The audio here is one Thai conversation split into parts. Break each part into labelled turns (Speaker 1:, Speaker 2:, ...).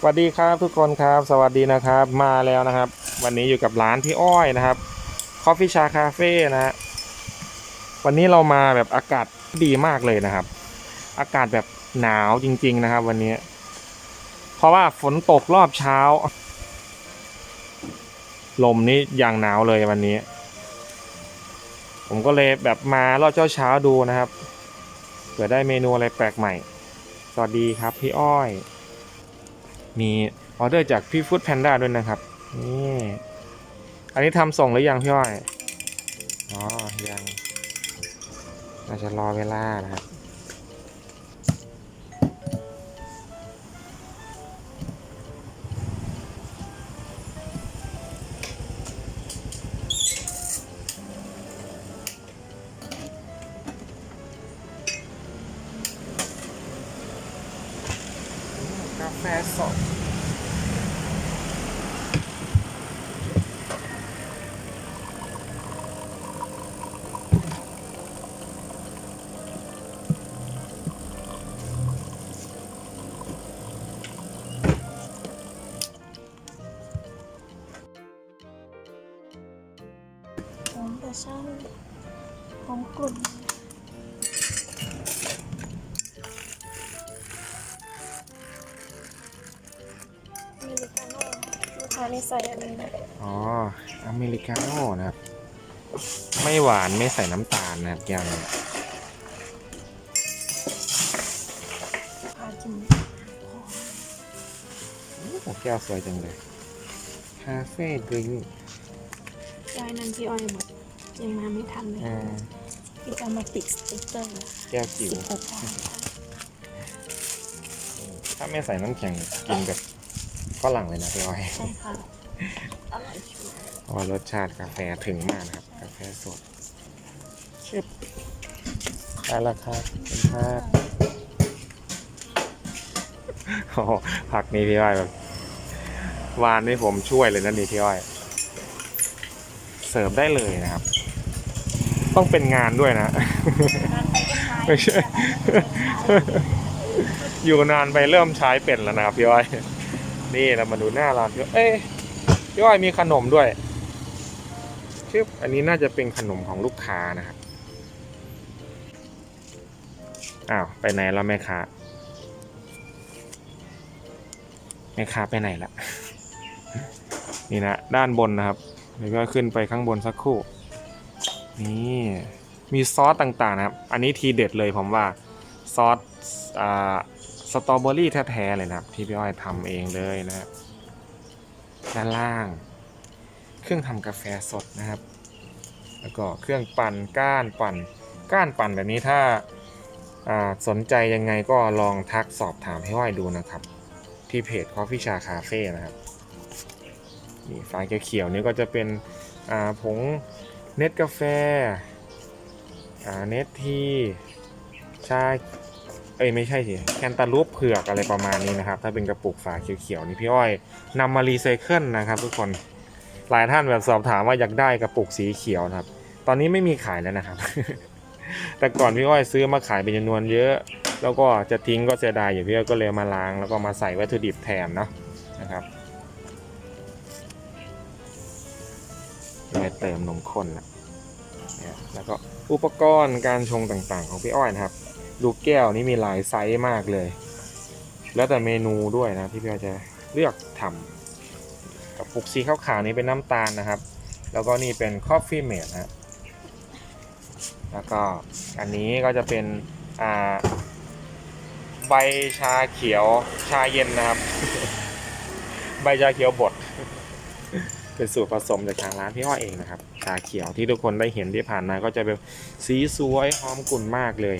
Speaker 1: สวัสดีครับทุกคนครับ สวัสดีนะครับมาแล้วนะครับ วันนี้อยู่กับร้านพี่อ้อยนะครับ Coffee Chá Cafe นะฮะวันนี้เรามาแบบอากาศดีมากเลยนะครับ อากาศแบบหนาวจริง ๆนะครับ วันนี้ เพราะว่าฝนตกรอบเช้า ลมนี่อย่างหนาวเลยวันนี้ ผมก็เลยแบบมารอบเช้าเช้าๆดูนะครับเผื่อได้เมนูอะไรแปลกใหม่ สวัสดีครับพี่อ้อย มีออเดอร์จากพี่ฟู้ดแพนด้าด้วยนะครับ นี่ อันนี้ทำส่งหรือยังพี่อ้อย อ๋อ ยังอาจจะรอเวลานะครับ
Speaker 2: ช่างหอมกลุ่นอเมริกาโน่ลูกค้านี่ใส่อันนี้นะ
Speaker 1: อ๋อ อเมริกาโน่นะครับ ไม่หวานไม่ใส่น้ำตาลนะครับแก้วนี้
Speaker 2: พากิน
Speaker 1: โอ้แก้วสวยจังเลย คาเฟ่ดริงก์
Speaker 2: ยายนันที่อ้อยหมด ยังมาไม่ทันเลย
Speaker 1: อ่า
Speaker 2: ที่จะมาติดสติ๊กเกอร์
Speaker 1: แก้วจิ๋ว
Speaker 2: สิบหกบาท
Speaker 1: ถ้าไม่ใส่น้ำแข็งกินแบบฝรั่งเลยนะพี่อ้อย
Speaker 2: ใช่ค่ะอร่อยชัวร์
Speaker 1: เพราะว่ารสชาติกาแฟถึงมากนะครับ กาแฟสดชึบได้แล้วครับขอบคุณครับโอ้โหผักนี้พี่อ้อยแบบวานนี่ผมช่วยเลยนะนี่พี่อ้อย เสิร์ฟได้เลยนะครับ ต้องเป็นงานด้วยนะ ไม่ใช่ อยู่นานไปเริ่มใช้เป็นแล้วนะครับพี่อ้อย นี่เรามาดูหน้าร้านพี่อ้อยเอ้ยพี่อ้อยมีขนมด้วยชึบอันนี้น่าจะเป็นขนมของลูกค้านะครับ อ้าว ไปไหนแล้วแม่ค้าแม่ค้าไปไหนละนี่นะด้านบนนะครับเดี๋ยวก็ขึ้นไปข้างบนสักครู่ นี่มีซอสต่างๆนะครับ อันนี้ทีเด็ดเลยผมว่าซอสอ่าสตรอเบอรี่แท้ๆเลยนะครับ ที่พี่อ้อยทำเองเลยนะครับด้านล่าง เครื่องทำกาแฟสดนะครับ แล้วก็เครื่องปั่นก้านปั่นก้านปั่นแบบนี้ถ้าสนใจยังไงก็ลองทักสอบถามให้อ้อยดูนะครับ ที่เพจ Coffee Chá Cafe นะครับนี่ฝาเขียวๆนี้ก็จะเป็นผง เน็ตกาแฟอ่าเน็ตทีชาเอ้ยไม่ใช่สิแคนตาลูปเผือกอะไรประมาณนี้นะครับ ถ้าเป็นกระปุกฝาเขียวๆนี่พี่อ้อยนำมารีไซเคิลนะครับทุกคนหลายท่านแบบสอบถามว่าอยากได้กระปุกสีเขียวนะครับ ตอนนี้ไม่มีขายแล้วนะครับ แต่ก่อนพี่อ้อยซื้อมาขายเป็นจำนวนเยอะ แล้วก็จะทิ้งก็เสียดายอยู่พี่อ้อยก็เลยมาล้างแล้วก็มาใส่วัตถุดิบแทนเนาะนะครับ เลยเติมนมข้นนะเนี่ยแล้วก็อุปกรณ์การชงต่างๆ ของพี่อ้อยนะครับดูแก้วนี้มีหลายไซส์มากเลย แล้วแต่เมนูด้วยนะที่พี่อ้อยจะเลือกทำกับปุกสีข้าวๆนี้เป็นน้ำตาลนะครับ แล้วก็นี่เป็นคอฟฟี่เมดนะฮะแล้วก็อันนี้ก็จะเป็นอ่าใบชาเขียวชาเย็นนะครับ ใบชาเขียวบด เป็นสูตรผสมจากทางร้านพี่อ้อยเองนะครับชาเขียวที่ทุกคนได้เห็นที่ผ่านมาก็จะเป็นสีสวยหอมกลุ่นมากเลย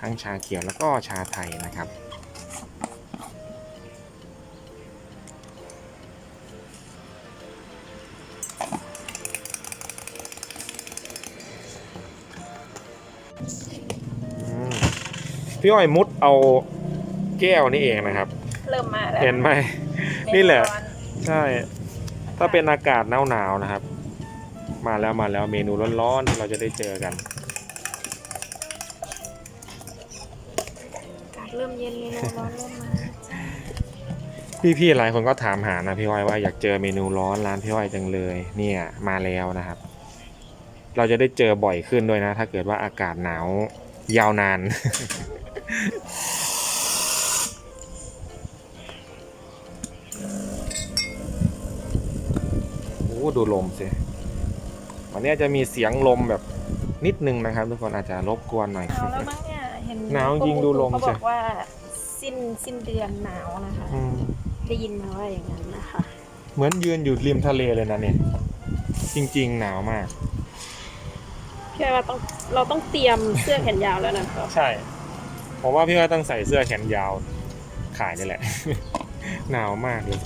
Speaker 1: ทั้งชาเขียวแล้วก็ชาไทยนะครับอืมพี่อ้อยมุดเอาแก้วนี่เองนะครับ
Speaker 2: เริ่มมาแล้ว
Speaker 1: เห็นไหมนี่แหละ ใช่ ถ้าเป็นอากาศหนาวๆนะครับ มาแล้วมาแล้วเมนูร้อนๆที่เราจะได้เจอกัน
Speaker 2: อากาศเริ่มเย็นเมนูร้อนเริ่มมา
Speaker 1: พี่ๆหลายคนก็ถามหานะพี่อ้อยว่าอยากเจอเมนูร้อนร้านพี่อ้อยจังเลย เนี่ยมาแล้วนะครับ เราจะได้เจอบ่อยขึ้นด้วยนะ ถ้าเกิดว่าอากาศหนาวยาวนาน ดูลมสิวันนี้จะมีเสียงลมแบบนิดนึงนะครับ ทุกคนอาจจะรบกวนหน่อย
Speaker 2: หนาวแล้วมั้งเนี่ยเห็น
Speaker 1: หนาวจริงดูลม
Speaker 2: เขา
Speaker 1: สิ
Speaker 2: บอกว่าสิ้นสิ้นเดือนหนาวนะคะ
Speaker 1: อืม
Speaker 2: ได้ยินมาว่าอย่างนั้นนะคะ
Speaker 1: เหมือนยืนอยู่ริมทะเลเลยนะเนี่ย จริงๆ หนาวมาก
Speaker 2: พี่ว่าต้องเราต้องเตรียมเสื้อแขนยาวแล้วนะครับ
Speaker 1: ใช่ ผมว่าพี่ว่าต้องใส่เสื้อแขนยาว ขายนี่แหละ หนาวมากเลย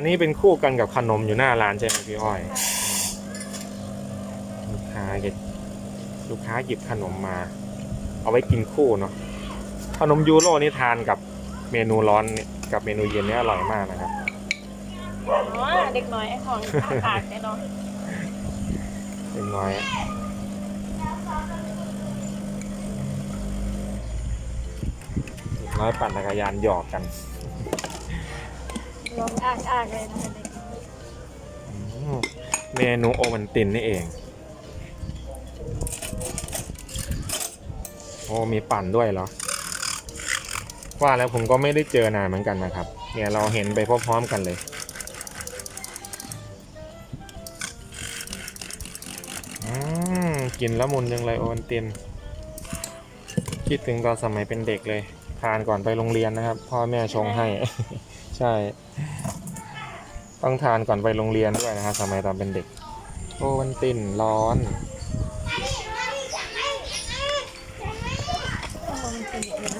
Speaker 1: อันนี้เป็นคู่กันกับขนมอยู่หน้าร้านใช่ไหมพี่อ้อย ลูกค้าเก็บลูกค้าหยิบขนมมา เอาไว้กินคู่เนาะขนมยูโรนี่ทานกับเมนูร้อนเนี่ยกับเมนูเย็นนี่อร่อยมากนะครับ
Speaker 2: อ๋อเด็กน้อยไอ้ของปากเนี่ยเนาะ
Speaker 1: เป็นน้อยเด็กน้อยปั่นจักรยานหยอกกัน
Speaker 2: ลองอ่างอ่างเลยนะเด็ก
Speaker 1: อืมเมนูโอวันตินนี่เอง โอ้มีปั่นด้วยเหรอ ว่าแล้วผมก็ไม่ได้เจอนานเหมือนกันนะครับ เนี่ยเราเห็นไปพร้อมๆกันเลยอืมกินล้วมุนยังเลยโอวันตินคิดถึงตอนสมัยเป็นเด็กเลย ทานก่อนไปโรงเรียนนะครับ พ่อแม่ชงให้ ใช่ ต้องทานก่อนไปโรงเรียนด้วยนะครับสมัยตอนเป็นเด็ก โอวันตินร้อน
Speaker 2: มันเป็นอย่างนี้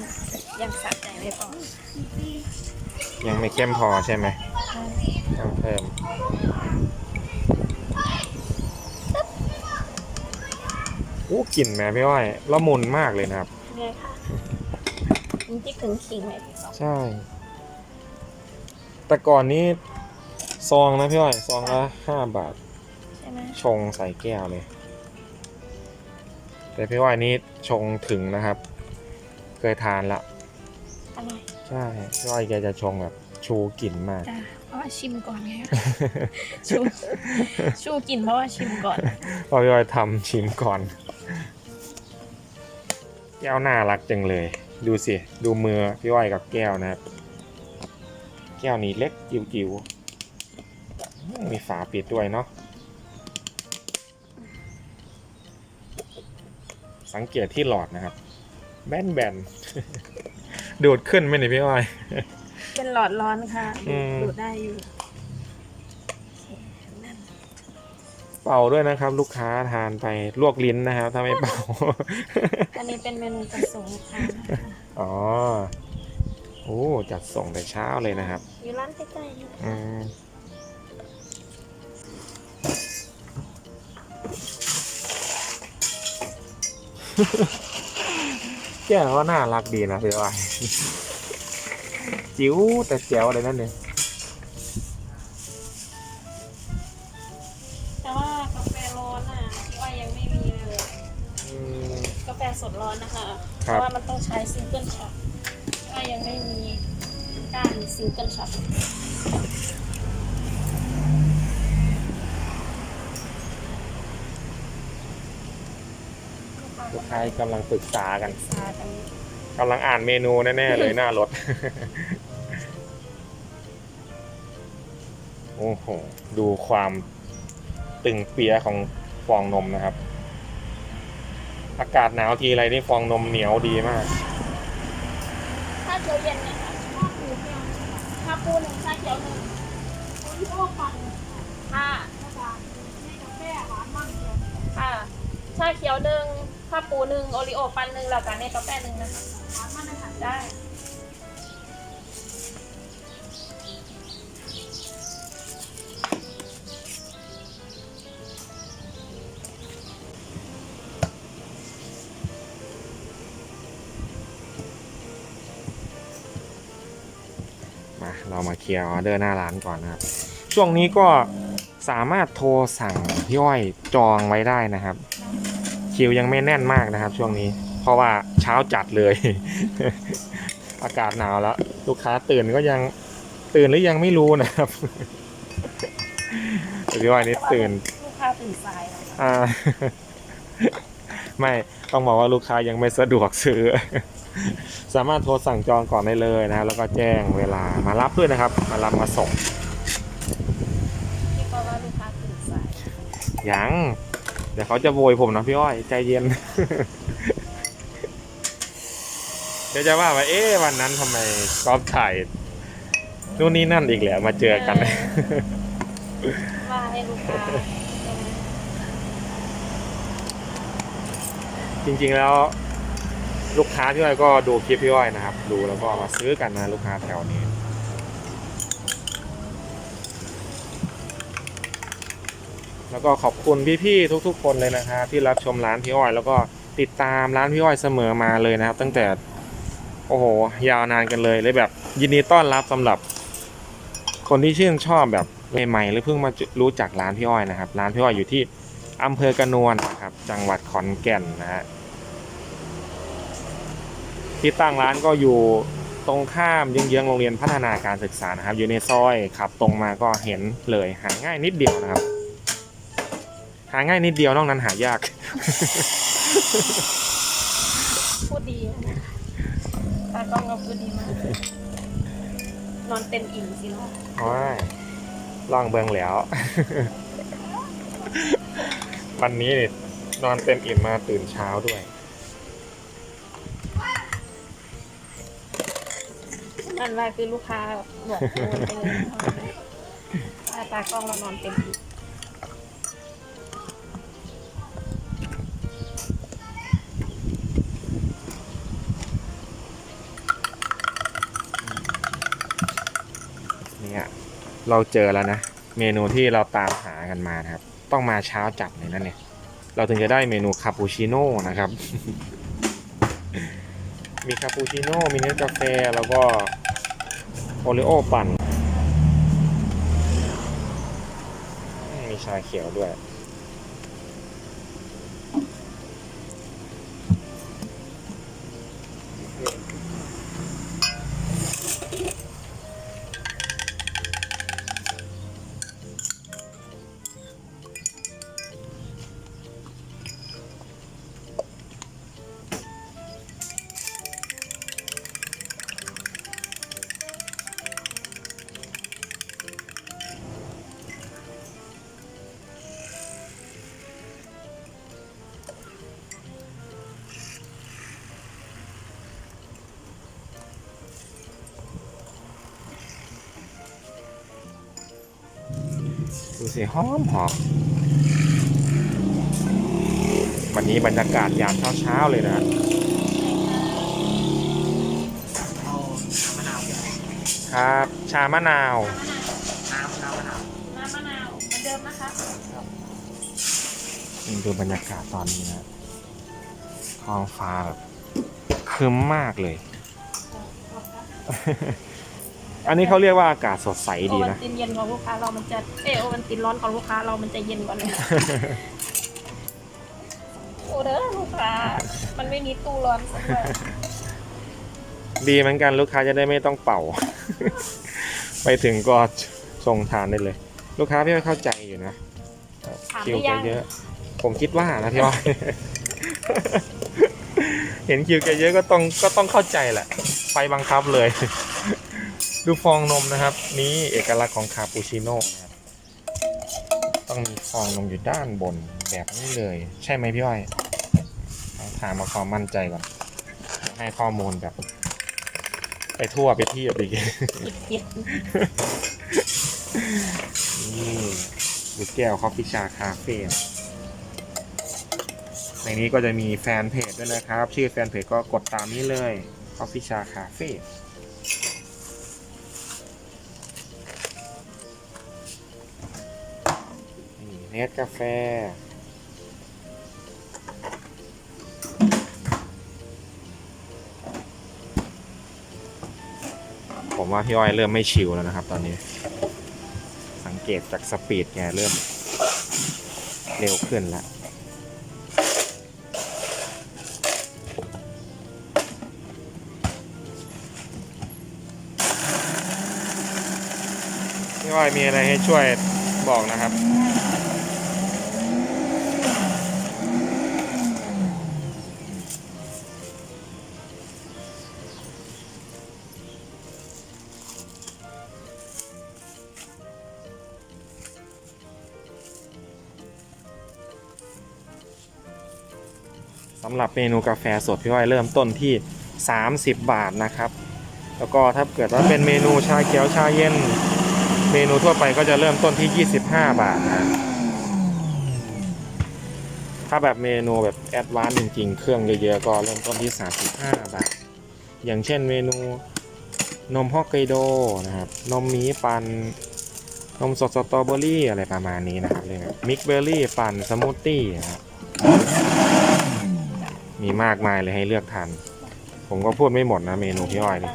Speaker 2: ยังสะใจไม่พอ
Speaker 1: ยังไม่เข้มพอใช่ไหมต้องเพิ่มอู้กลิ่นแม่พี่อ้อยละมุนมากเลยนะครับ
Speaker 2: ไงคะมันจิกถึงขิงไหมพี่สอง
Speaker 1: ใช่ แต่ก่อนนี้ซองนะพี่อ้อยซองละห้าบาท
Speaker 2: ใช่ไหม
Speaker 1: ชงใส่แก้วเลย แต่พี่อ้อยนี้ชงถึงนะครับ เคยทานละ
Speaker 2: อร่อย
Speaker 1: ใช่พี่อ้อยแกจะชงแบบชูกลิ่นมาก
Speaker 2: จ้าเพราะว่าชิมก่อนไงชูชูกินเพราะว่าชิมก่อน
Speaker 1: พอพี่อ้อยทำชิมก่อน แก้วน่ารักจังเลย ดูสิ ดูมือพี่อ้อยกับแก้วนะครับ แก้วนี้เล็กจิ๋วๆมีฝาปิดด้วยเนาะ สังเกตที่หลอดนะครับ แบนๆดูดขึ้นไหมเนี่ยพี่อ้อย
Speaker 2: เป็นหลอดร้อนค่ะ
Speaker 1: อืม
Speaker 2: ดูดได้อยู่นั่น
Speaker 1: เป่าด้วยนะครับ ลูกค้าทานไปลวกลิ้นนะครับ ถ้าไม่เป่า
Speaker 2: อันนี้เป็นเมนูจัดส่งลูกค้านะคะ
Speaker 1: อ๋อ โอ้ จัดส่งแต่เช้าเลยนะครับ
Speaker 2: อยู่ร้านใกล้ๆนี่
Speaker 1: อืมแก้วก็น่ารักดีนะพี่อ้อยจิ๋วแต่แจ๋วเลยนั่นเนี่ย
Speaker 2: แต่ว่ากาแฟร้อนอะพี่อ้อยยังไม่มีเลย
Speaker 1: อืม
Speaker 2: กาแฟสดร้อนนะคะ เพ
Speaker 1: ครับ
Speaker 2: ราะว่ามันต้องใช้ซิงเกิลช็อตพี่อ้อยยังไม่มี ก้านซิงเกิลช็อต
Speaker 1: ลูกค้ากำลังปรึกษากัน
Speaker 2: ซากัน
Speaker 1: กำลังอ่านเมนูแน่ๆเลยหน้ารถ โอ้โห ดูความตึงเปียของฟองนมนะครับ อากาศหนาวทีไรนี่ฟองนมเหนียวดีมาก
Speaker 2: ถ้าเขียวเย็นเนี่ยค่ะถ้าปูเพียงถ้า ปูหนึ่งชาเขียวหนึ่งปูที่โอ้ปันค่ะค่ะ ชาเขียวหนึ่งข้าปูหนึ่งโอริโอปันหนึ่งแล้วกันในกาแฟหนึ่งนะคะได้
Speaker 1: เรามาเค ลียร์ออเดอร์หน้าร้านก่อนนะครับ ช่วงนี้ก็สามารถโทรสั่งพี่อ้อยจองไว้ได้นะครับ คิวยังไม่แน่นมากนะครับช่วงนี้ เพราะว่าเช้าจัดเลย อากาศหนาวแล้ว ลูกค้าตื่นก็ยังตื่นหรือยังไม่รู้นะครับแต่พี่อ้อยนี่ตื่น
Speaker 2: ลูกค้าตื่นสายแล้วค่ะ
Speaker 1: อ่า ไม่ต้องบอกว่าลูกค้ายังไม่สะดวกซื้อ สามารถโทรสั่งจองก่อนได้เลยนะครับแล้วก็แจ้งเวลามารับด้วยนะครับ มารับมาส่ง
Speaker 2: ที่เพราะว่าลูกค้าตื่นสาย
Speaker 1: ยังเดี๋ยวเขาจะโวยผมนะพี่อ้อยใจเย็น เดี๋ยวจะว่าว่าเอ๊ะวันนั้นทำไมกอล์ฟถ่ายนู่นนี่นั่นอีกแหละมาเจอกัน
Speaker 2: ว่าให้ลูกค้า
Speaker 1: จริงๆแล้ว ลูกค้าพี่อ้อยก็ดูคลิปพี่อ้อยนะครับ ดูแล้วก็มาซื้อกันนะลูกค้าแถวนี้แล้วก็ขอบคุณพี่ๆทุก ๆ คนเลยนะครับที่รับชมร้านพี่อ้อย แล้วก็ติดตามร้านพี่อ้อยเสมอมาเลยนะครับ ตั้งแต่โอ้โหยาวนานกันเลยเลยแบบ ยินดีต้อนรับสำหรับ คนที่ชื่นชอบแบบใหม่ๆหรือเพิ่งมารู้จักร้านพี่อ้อยนะครับ ร้านพี่อ้อยอยู่ที่อำเภอกระนวนนะครับ จังหวัดขอนแก่นนะฮะ ที่ตั้งร้านก็อยู่ตรงข้ามเยื้องๆโรงเรียนพัฒนาการศึกษานะครับ อยู่ในซอยขับตรงมาก็เห็นเลยหาง่ายนิดเดียวนะครับ หาง่ายนิดเดียวนอกนั้นหายาก
Speaker 2: พูดดีนะตากล้องก็พูดดีมากนอนเต็มอิ่มสิเนาะ
Speaker 1: โอ้ยลองเบิงแล้ว วันนี้นี่นอนเต็มอิ่มมาตื่นเช้าด้วย
Speaker 2: นั่นว่าคือลูกค้าบอกนอนไปเลยถ้าตากล้องเรานอนเต็มอิ่ม
Speaker 1: เนี่ยเราเจอแล้วนะ เมนูที่เราตามหากันมานะครับ ต้องมาเช้าจัดเลยนะเนี่ย เราถึงจะได้เมนูคาปูชิโน่นะครับ มีคาปูชิโน่มีเนื้อกาแฟแล้วก็ โอริโอปั่น มีชาเขียวด้วย ดูสิหอมหอมวันนี้บรรยากาศยามเช้าๆเลยนะ
Speaker 3: เอาน้ำมะนาวเปรี้ยว
Speaker 1: ครับ ชามะนาว
Speaker 3: น้ำน้ำมะนาว
Speaker 2: น้ำมะนาวเหมือนเดิมนะคะ
Speaker 1: นี่ดูบรรยากาศตอนนี้นะท้องฟ้าแบบครึ้มมากเลย อันนี้เขาเรียกว่าอากาศสดใส
Speaker 2: โอ
Speaker 1: ดี
Speaker 2: วั
Speaker 1: นะ
Speaker 2: นตินเย็นของลูกค้าเรามันจะเออโอวันตินร้อนของลูกค้าเรามันจะเย็นกว่าเลยโอ้เด้อลูกค้า มันไม่มีตู้ร้อนสักด้วย
Speaker 1: ดีเหมือนกันลูกค้าจะได้ไม่ต้องเป่า ไปถึงก็ส่งทานได้เลย ลูกค้าพี่อ้อยเข้าใจอยู่นะ
Speaker 2: ถาม
Speaker 1: คิ
Speaker 2: ห
Speaker 1: ว
Speaker 2: รือ
Speaker 1: แก
Speaker 2: ยัง
Speaker 1: เยอะ ผมคิดว่านะพี่อ้อยเห็นคิวแกเยอะก็ต้องก็ต้องเข้าใจแหละ ไปบังคับเลย ดูฟองนมนะครับ นี่เอกลักษณ์ของคาปูชิโน่นะครับต้องมีฟองนมอยู่ด้านบนแบบนี้เลย ใช่ไหมพี่อ้อยต้องถามมาความมั่นใจก่อนให้ข้อมูลแบบ ไปทั่วไปที่อีก
Speaker 2: อิดเปียก
Speaker 1: นี่ดูแก้วคอฟฟี่ชาคาเฟ่ในนี้ก็จะมีแฟนเพจด้วยนะครับ ชื่อแฟนเพจก็กดตามนี้เลยคอฟฟี่ชาคาเฟ่ เนสกาแฟ ผมว่าพี่อ้อยเริ่มไม่ชิลแล้วนะครับตอนนี้ สังเกตจากสปีดแกเริ่มเร็วขึ้นแล้วพี่อ้อยมีอะไรให้ช่วยบอกนะครับ เมนูกาแฟสดพี่อ้อยเริ่มต้นที่ 30 บาทนะครับ แล้วก็ถ้าเกิดว่าเป็นเมนูชาเขียวชาเย็น เมนูทั่วไปก็จะเริ่มต้นที่ 25 บาทนะถ้าแบบเมนูแบบแอดวานซ์จริง ๆ เครื่องเยอะๆก็เริ่มต้นที่ 35 บาท อย่างเช่นเมนูนมฮอกไกโดนะครับ นมมีปันนมสดสตรอเบอรี่อะไรประมาณนี้นะครับเลยมิกเบอร์รี่ปั่นสมูทตี้นะครับ มีมากมายเลยให้เลือกทาน ผมก็พูดไม่หมดนะเมนูพี่อ้อยนี่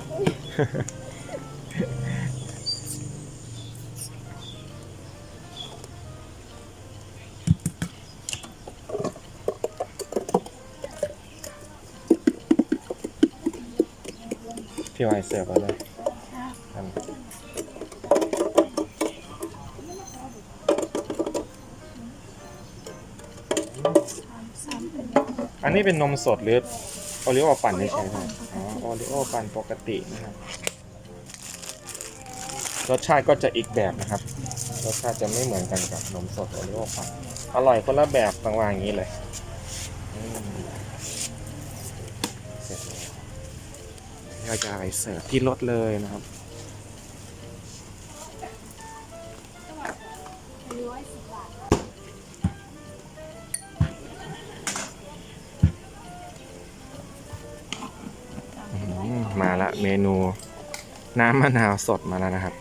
Speaker 1: พี่อ้อยเสิร์ฟเอาเลยครับ นนี้เป็นนมสดหรือโอริโอปั่นไม่ใช่ไหมอ๋อโอริโอปั่นปกตินะครับรสชาติก็จะอีกแบบนะครับ รสชาติจะไม่เหมือนกันกับนมสดโอริโอปั่นอร่อยคนละแบบต่างวางอย่างนี้เลยเสร็จแล้วเราจะเอาไปเสิร์ฟที่รถเลยนะครับ เมนู น้ำมะนาวสดมาแล้วนะครับ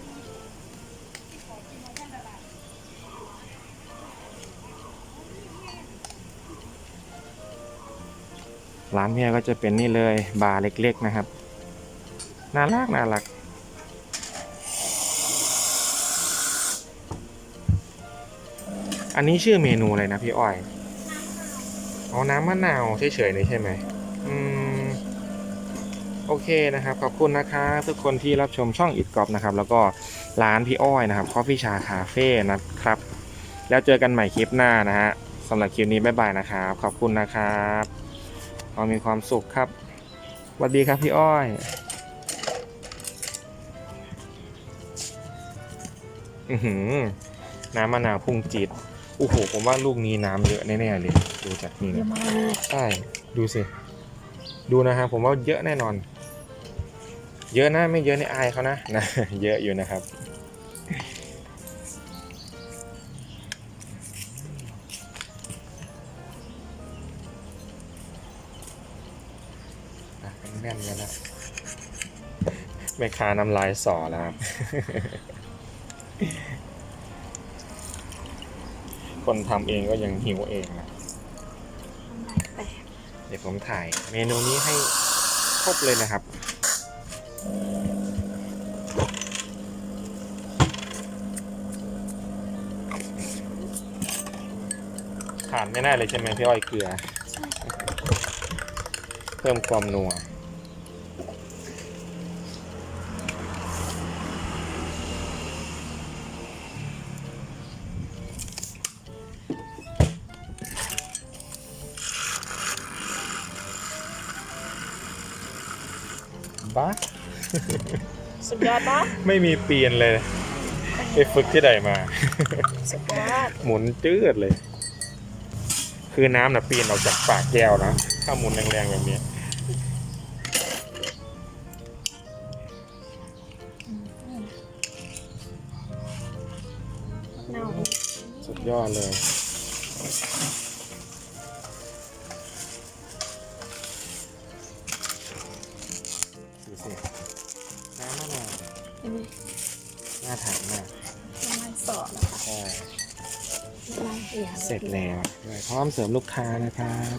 Speaker 1: ร้านเนี่ยก็จะเป็นนี่เลยบาร์เล็ก ๆ นะครับ น่ารักน่ารักอันนี้ชื่อเมนูอะไรนะพี่อ้อยอ๋อน้ำมะนาวเฉยๆเลยใช่ไหม อเคนะครับขอบคุณนะครับทุกคนที่รับชมช่องอิดกอบนะครับแล้วก็ร้านพี่อ้อยนะครับคอฟฟี่ชาคาเฟ่นะครับ แล้วเจอกันใหม่คลิปหน้านะฮะสำหรับคลิปนี้บ๊ายบายนะครับขอบคุณนะครับขอมีความสุขครับสวัสดีครับพี่อ้อยอือหือน้ำมะนาวพุ่งจีดโอ้โหผมว่าลูกนี้น้ำเยอะแน่ๆเลยดูจากนี่
Speaker 2: เยอะ
Speaker 1: นะ
Speaker 2: มาก
Speaker 1: ใช่ดูสิ ดูนะครับผมว่าเยอะแน่นอน เยอะนะไม่เยอะในอายเขานะนะ เยอะอยู่นะครับอะเป็นแน่นแล้วนะแม่ค้าน้ำลายสอแล้วครับ คนทำเองก็ยังหิวเองนะ
Speaker 2: แตก
Speaker 1: เดี๋ยวผมถ่ายเมนูนี้ให้ครบเลยนะครับาดไม่ได้เลยใช่ไหมพี่อ้อยเกลือ เพิ่มความนัวบ้า
Speaker 2: สุดยอดปะ
Speaker 1: ไม่มีเปลี่ยนเลย ไปฝึกที่ใดมา
Speaker 2: สุดยอด
Speaker 1: หมุนจืดเลย คือน้ำนะปีนออกจากปากแก้วนะถ้าหมุนแรงๆแบบนี้
Speaker 2: เน่า
Speaker 1: สุดยอดเลย
Speaker 2: เส
Speaker 1: ร็จแล้วพร้อมเสิร์ฟลูกค้านะครับ